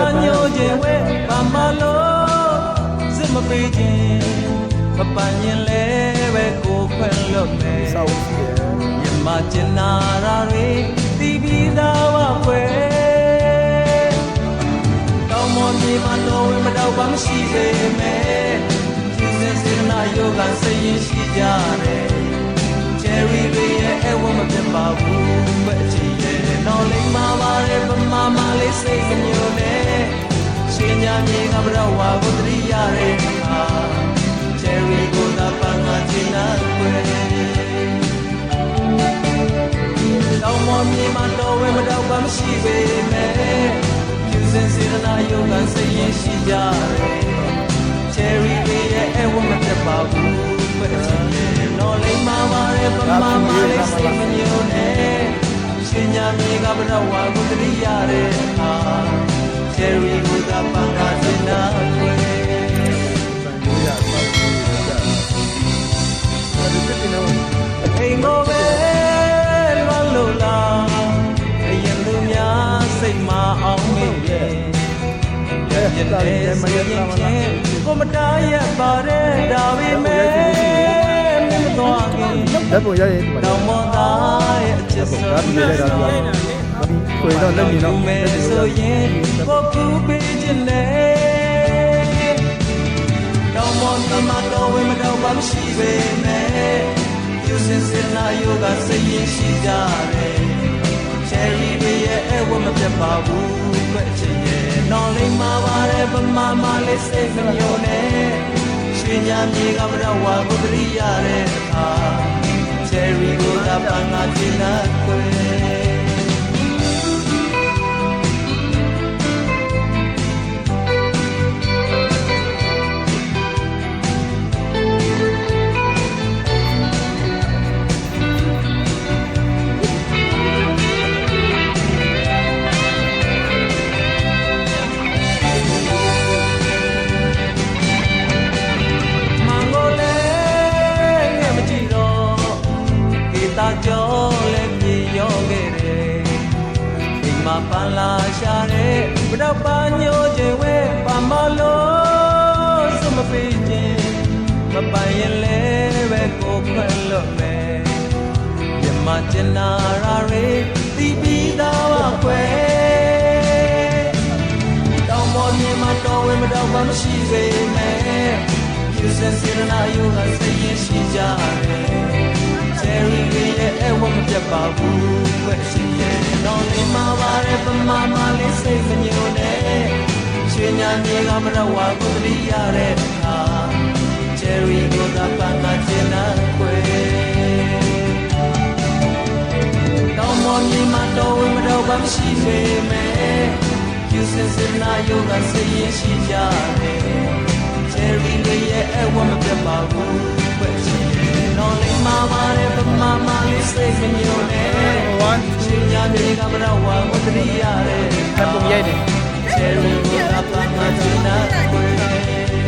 တော့ပါညိုခြင်းဝဲပါမလို့စစ်မပေးခြင်းမပန်ရင်လဲပဲကိုခွင့်လွတ်မယ်စောက်ရှိတယ်မြမကျင်နာရာတွေတီးပြီးသားဝခွဲတောင်းမမြေမတော်ဝင်မတော့ပါမရှိပေမဲ့ကျင်းစင်စေနာယောဂစိတ်ရင်ရှိကြတယ်ချယ်ရီတွေရဲ့အဝမပြတ်ပါဘူး မြေကဘရဝါကိုတရိရတဲ့အခါချယ်ရီကိုသာပန်းငါချင်နာခွဲတောင်းမမြေမှာတော်ဝဲမတော့ပါမရှိပေမဲ့ယူစင်စေရနာယောဂစိတ်ရင်ရှိကြတယ်ချယ်ရီတွေရဲ့အဝမတက်ပါဘူးပဲအချင်းရဲ့နော်လိမ့်မာပါရဲ့ပမာမလေးစိတ်မညိုနဲ့ရှင်ညာမြေကဘရဝါကိုတရိရတဲ့အ အဲဒီတစ်တင်တော့အိမ်ကိုပဲလွမ်းလို့လားအရင်လူများစိတ်မအောင်မေ့ရဲ့အဲတာလည်းမရလာမလားကိုမတားရပါတဲ့ဒါပေမဲ့မင်းမသွားခင်။လက်ပုံရရင်ဒီမှာတော့မသားရဲ့အချစ်ဆုံးဒါပြီးလိုက်တာဒီမှာခွေတော့လက်မြင်တော့မယ်ဆိုရင်ကိုကူပေးခြင်းနဲ့တော့မသမတော်ဝေမတော်ပါမရှိပေမဲ့ယူ စင်စင်နာယောဂစိတ်ရင်ရှိကြတယ်ချယ်ရီတွေရဲ့အဝမပြတ်ပါဘူးပဲချင်ရဲ့နော်လိမ့်မာပါတယ်ပမာမလေးစိတ်မညိုနဲ့ရွှေညာမြေကဗရဝါကိုတရိရတဲ့အခါချယ်ရီကိုသာပန်းငါချင်တာခွဲ ပန်းလာရှာတဲ့ဘတော့ပါညိုခြင်းဝဲပါမလို့စမပေးခြင်းမပိုင်ရင်လည်းပဲကိုခွင့်လွတ်မယ်မြမကျင်နာရာတွေတီးပြီးသားဝခွဲတောင်းပေါ်မြေမှာတော်ဝင်မတော့ဘာမရှိပေမဲ့ယူစင်စေရနာယောဂစိတ်ရင်ရှိကြတယ်ချယ်ရီတွေရဲ့အဝမပြတ်ပါဘူးပဲရှိ ရဲ့တော့ဒီမှာပါတဲ့ပမာမလေးစိတ်မညိုနဲ့ရွှေညာမြေကမရဝါကိုတရိရတဲ့အခါချယ်ရီကိုသာပန်းကကျင်နာခွဲတောင်းမမြေမှာတော်ဝင်မတော့ဘာမရှိပေမဲ့ယူစင်စင်နာယောဂစိတ်ရင်ရှိကြတယ်ချယ်ရီလေးရဲ့အဝမပြတ်ပါဘူးပဲရှိရဲ့နော်လေးမာပါတယ်ပမာမလေးစိတ်မညိုနဲ့ ရှင်ညာမြေကမရဝါဝတ္တရိရတဲ့လက်ပုံရိုက်တယ်ချယ်ရီကိုသာပန်းမချင်တာခွဲ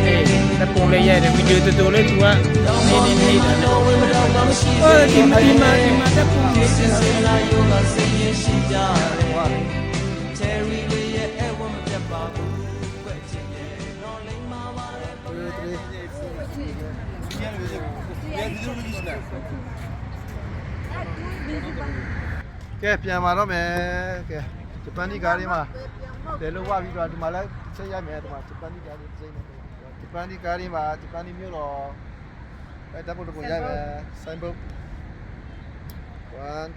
အေးလက်ပုံလေးရိုက်တယ်ဗီဒီယိုတူတူလေးသူကတောင်းမနေနေမြေနေမှာတယ်တော်ဝင်မတော့ဘာမရှိဟောပေဒီမှာမဲ့ဒီမှာဒီမှာလက်ပုံယူစင်စင်နာယောဂစိတ်ရင်ရှိကြတယ် Cherry တွေရဲ့အဝမပြတ်ပါဘူး။ဝဲချင်ရဲ့တော့လိမ့်မာပါရဲ့ ကဲပြန်มาတော့မယ်ကဲဂျပန်ဒီကားလေးမှာတယ်လို့ဝပြီးတော့ဒီမှာလည်းဆက်ရမယ်ဒီမှာဂျပန်ဒီကားလေးစိမ့်နေတယ်ဂျပန်ဒီကားလေးမှာဂျပန်ဒီမျိုးတော့အဲတပ်ဖို့တော့ရမယ်ဆိုင်ဘုတ်1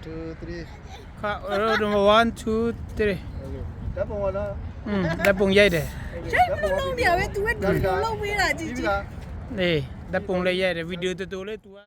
2 3 ခါရောဒမ1 2 3 တပ်ပုံဝလား อืมလက်ပုံရိုက်တယ် ချက်မလုံးပြပဲ तू ကဒီလိုလုပ်ပေးတာကြည့်ကြည့် အေးလက်ပုံလေးရိုက်တယ်ဗီဒီယိုတူတူလေးသူက